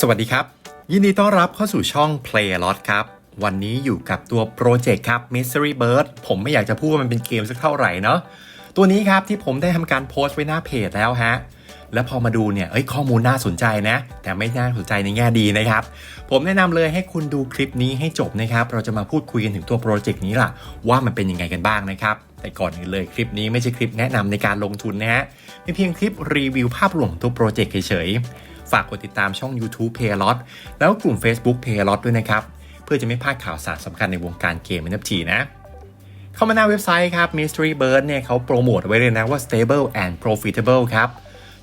สวัสดีครับ ยินดีต้อนรับเข้าสู่ช่อง Play a Lot ครับ วันนี้อยู่กับตัวโปรเจกต์ครับ Mystery Bird ผมไม่อยากจะพูดว่ามันเป็นเกมสักเท่าไหร่เนาะตัวนี้ครับที่ผมได้ทำการโพสต์ไว้หน้าเพจแล้วฮะ แล้วพอมาดูเนี่ยเอ้ยข้อมูลน่าสนใจนะ แต่ไม่น่าสนใจในแง่ดีนะครับ ผมแนะนำเลยให้คุณดูคลิปนี้ให้จบนะครับ เราจะมาพูดคุยกันถึงตัวโปรเจกต์นี้ล่ะ ว่ามันเป็นยังไงกันบ้างนะครับแต่ก่อนอื่นเลยคลิปนี้ไม่ใช่คลิปแนะนำในการลงทุนนะฮะเป็นเพียงคลิปรีวิวภาพรวมของตัวโปรเจกต์เฉยๆฝากกดติดตามช่อง YouTube p a y l o t แล้วก็กลุ่ม Facebook p a y l o t ด้วยนะครับเพื่อจะไม่พลาดข่าวสารสำคัญในวงการเกม NFT นะเข้ามาหน้าเว็บไซต์ครับ Mystery Bird เนี่ยเขาโปรโมทไว้เลยนะว่า stable and profitable ครับ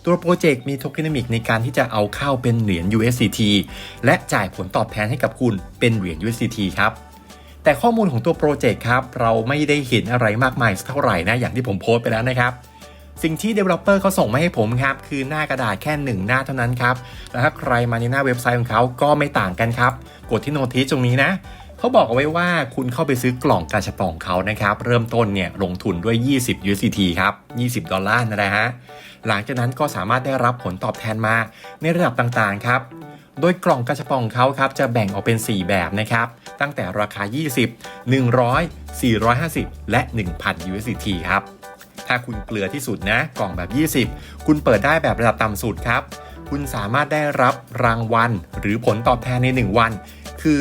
ตัวโปรเจกต์มีโทเคนมิกในการที่จะเอาเข้าเป็นเหรียญ USDT และจ่ายผลตอบแทนให้กับคุณเป็นเหรียญ USDT ครับแต่ข้อมูลของตัวโปรเจกต์ครับ เราไม่ได้เห็นอะไรมากมายเท่าไหร่นะ อย่างที่ผมโพสต์ไปแล้วนะครับ สิ่งที่ Developer เขาส่งมาให้ผมครับ คือหน้ากระดาษแค่ 1 หน้าเท่านั้นครับ แล้วถ้าใครมาในหน้าเว็บไซต์ของเขาก็ไม่ต่างกันครับ กดที่โน้ต s ตรงนี้นะ เขาบอกเอาไว้ว่าคุณเข้าไปซื้อกล่องกาชาปองเขานะครับ เริ่มต้นเนี่ยลงทุนด้วย 20 USDT ครับ 20 ดอลลาร์นะฮะ หลังจากนั้นก็สามารถได้รับผลตอบแทนมาในระดับต่างๆครับ โดยกล่องกาชาปองเขาครับจะแบ่งออกเป็น 4 แบบนะครับ ตั้งแต่ราคา 20 100 450 และ 1,000 USDT ครับ ถ้าคุณเกลือที่สุดนะกล่องแบบ 20 คุณเปิดได้แบบระดับต่ำสุดครับ คุณสามารถได้รับรางวัลหรือผลตอบแทนใน 1 วัน คือ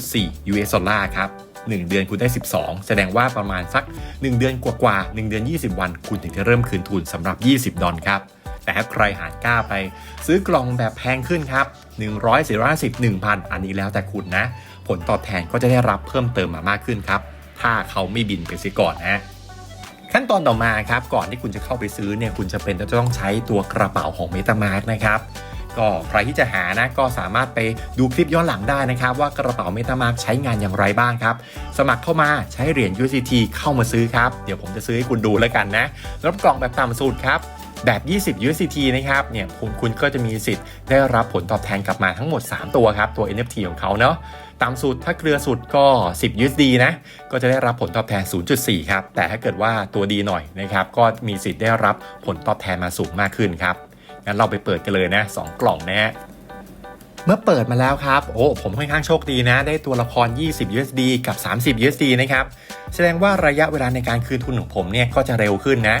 0.4 US ดอลลาร์ครับ 1 เดือนคุณได้ 12 แสดงว่าประมาณสัก 1 เดือนกว่าๆ1เดือน 20 วัน คุณถึงจะเริ่มคืนทุนสำหรับ 20 ดอลครับ แต่ถ้าใครหารกล้าไป ซื้อกล่องแบบแพงขึ้นครับ 100 450 1,000 อันนี้แล้วแต่คุณนะ ผลตอบแทนก็จะได้รับเพิ่มเติมมามากขึ้นครับ ถ้าเขาไม่บินไปเสียก่อนนะขั้นตอนต่อมาครับ ก่อนที่คุณจะเข้าไปซื้อเนี่ยคุณจะเป็นจะต้องใช้ตัวกระเป๋าของ MetaMask นะครับ ก็ใครที่จะหานะก็สามารถไปดูคลิปย้อนหลังได้นะครับว่ากระเป๋า MetaMask ใช้งานอย่างไรบ้างครับ สมัครเข้ามาใช้เหรียญ USDT เข้ามาซื้อครับ เดี๋ยวผมจะซื้อให้คุณดูแล้วกันนะรับกล่องแบบต่ำสุดครับแบบ 20 USDT นะครับเนี่ยคุณคุณก็จะมีสิทธิ์ได้รับผลตอบแทนกลับมาทั้งหมด 3 ตัวครับ ตัว NFT ของเขาเนาะต่ำสุดถ้าเกลือสุดก็ 10 USD นะ ก็จะได้รับผลตอบแทน 0.4 ครับ แต่ถ้าเกิดว่าตัวดีหน่อยนะครับ ก็มีสิทธิ์ได้รับผลตอบแทนมาสูงมากขึ้นครับ งั้นเราไปเปิดกันเลยนะ2กล่องนะฮะเมื่อเปิดมาแล้วครับ โอ้ ผมค่อนข้างโชคดีนะ ได้ตัวละคร 20 USD กับ 30 USD นะครับ แสดงว่าระยะเวลาในการคืนทุนของผมเนี่ยก็จะเร็วขึ้นนะ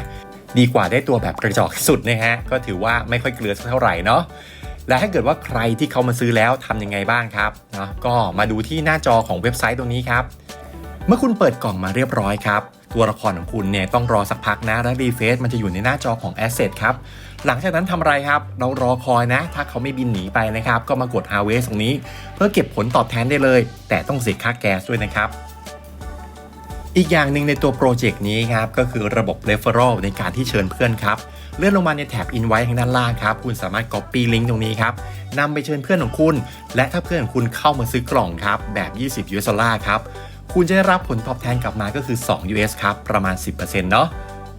ดีกว่าได้ตัวแบบกระจอกที่สุดนะฮะ ก็ถือว่าไม่ค่อยเกลือสักเท่าไหร่เนาะ และถ้าเกิดว่าใครที่เขามาซื้อแล้วทำยังไงบ้างครับ เนาะ ก็มาดูที่หน้าจอของเว็บไซต์ตรงนี้ครับ เมื่อคุณเปิดกล่องมาเรียบร้อยครับ ตัวละครของคุณเนี่ยต้องรอสักพักนะแล้วรีเฟซมันจะอยู่ในหน้าจอของ Asset ครับหลังจากนั้นทำอะไรครับ เรารอคอยนะ ถ้าเขาไม่บินหนีไปนะครับ ก็มากด Harvest ตรงนี้ เพื่อเก็บผลตอบแทนได้เลย แต่ต้องเสียค่าแก๊สด้วยนะครับ อีกอย่างหนึ่งในตัวโปรเจกต์นี้ครับ ก็คือระบบ Referral ในการที่เชิญเพื่อนครับ เลื่อนลงมาในแถบ Invite ทางด้านล่างครับ คุณสามารถ Copy ลิงก์ตรงนี้ครับนำไปเชิญเพื่อนของคุณ และถ้าเพื่อนของคุณเข้ามาซื้อกล่องครับแบบ 20 US ดอลลาร์ครับ คุณจะได้รับผลตอบแทนกลับมาก็คือ 2 US ครับ ประมาณ 10%เนาะ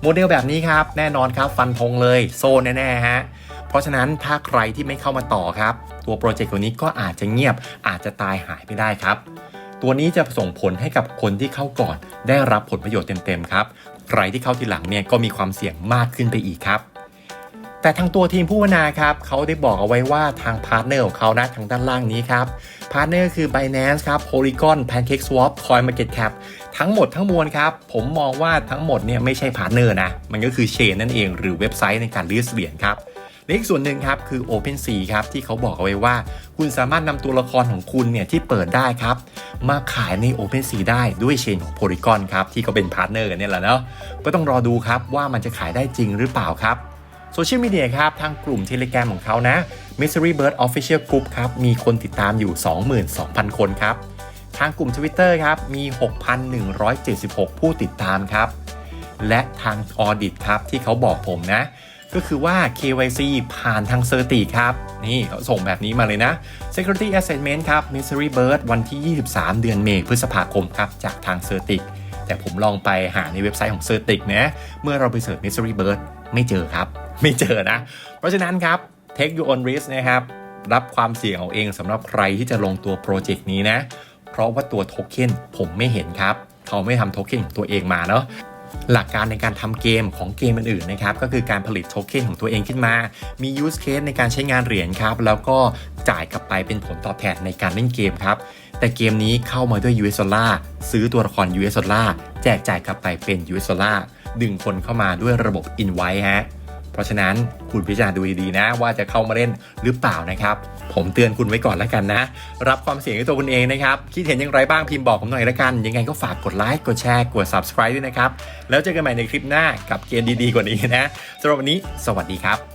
โมเดลแบบนี้ครับ แน่นอนครับ ฟันธงเลยโซนแน่ ๆ ฮะ เพราะฉะนั้นถ้าใครที่ไม่เข้ามาต่อครับ ตัวโปรเจกต์ตัวนี้ก็อาจจะเงียบอาจจะตายหายไปได้ครับ ตัวนี้จะส่งผลให้กับคนที่เข้าก่อน ได้รับผลประโยชน์เต็มๆครับ ใครที่เข้าทีหลังเนี่ยก็มีความเสี่ยงมากขึ้นไปอีกครับ แต่ทางตัวทีมผู้พัฒนาครับเขาได้บอกเอาไว้ว่าทางพาร์ทเนอร์ของเขานะทางด้านล่างนี้ครับพาร์ทเนอร์คือ Binance ครับ Polygon PancakeSwap CoinMarketCap ทั้งหมดทั้งมวลครับ ผมมองว่าทั้งหมดเนี่ยไม่ใช่พาร์ทเนอร์นะ มันก็คือเชนนั่นเองหรือเว็บไซต์ในการลิสต์เหรียญครับและอีกส่วนหนึ่งครับคือ OpenSea ครับที่เขาบอกเอาไว้ว่า คุณสามารถนำตัวละครของคุณเนี่ยที่เปิดได้ครับ มาขายใน OpenSea ได้ด้วยเชนของ Polygon ครับที่เขาเป็นพาร์ทเนอร์กันเนี่ยแหละเนาะก็ต้องรอดูครับว่ามันจะขายได้จริงหรือเปล่าครับ โซเชียลมีเดียครับ ทางกลุ่ม Telegram ของเขานะ Mystery Bird Official Group ครับ มีคนติดตามอยู่ 22,000 คนครับ ทางกลุ่ม Twitter ครับ มี 6,176 ผู้ติดตามครับ และทาง Audit ครับ ที่เขาบอกผมนะ ก็คือว่า KYC ผ่านทาง c e r t i ครับ นี่เขาส่งแบบนี้มาเลยนะ Security Assessment ครับ Mystery Bird วันที่ 23 เดือนเมษพฤษภาคมครับ จากทาง c e r t i แต่ผมลองไปหาในเว็บไซต์ของ c e r t i นะเมื่อเราไปเสิร์ช Mystery Bird ไม่เจอครับ ไม่เจอนะ เพราะฉะนั้นครับ take your own risk นะครับรับความเสี่ยงเอาเองสำหรับใครที่จะลงตัวโปรเจกต์นี้นะ เพราะว่าตัวโทเค็นผมไม่เห็นครับ เขาไม่ทำโทเค็นของตัวเองมาเนาะหลักการในการทำเกมของเกมอื่นๆนะครับ ก็คือการผลิตโทเค็นของตัวเองขึ้นมา มี use case ในการใช้งานเหรียญครับ แล้วก็จ่ายกลับไปเป็นผลตอบแทนในการเล่นเกมครับแต่เกมนี้เข้ามาด้วย US ดอลลาร์ซื้อตัวละคร US ดอลลาร์แจกจ่ายกลับไปเป็น US ดอลลาร์ดึงคนเข้ามาด้วยระบบ Invite ฮะ เพราะฉะนั้นคุณพิจารณาดูดีๆนะ ว่าจะเข้ามาเล่นหรือเปล่านะครับ ผมเตือนคุณไว้ก่อนแล้วกันนะ รับความเสี่ยงด้วยตัวคุณเองนะครับ คิดเห็นอย่างไรบ้างพิมพ์บอกผมหน่อยละกัน ยังไงก็ฝากกดไลค์กดแชร์กด subscribe ด้วยนะครับแล้วเจอกันใหม่ในคลิปหน้ากับเกมดีๆกว่านี้นะสำหรับวันนี้ สวัสดีครับ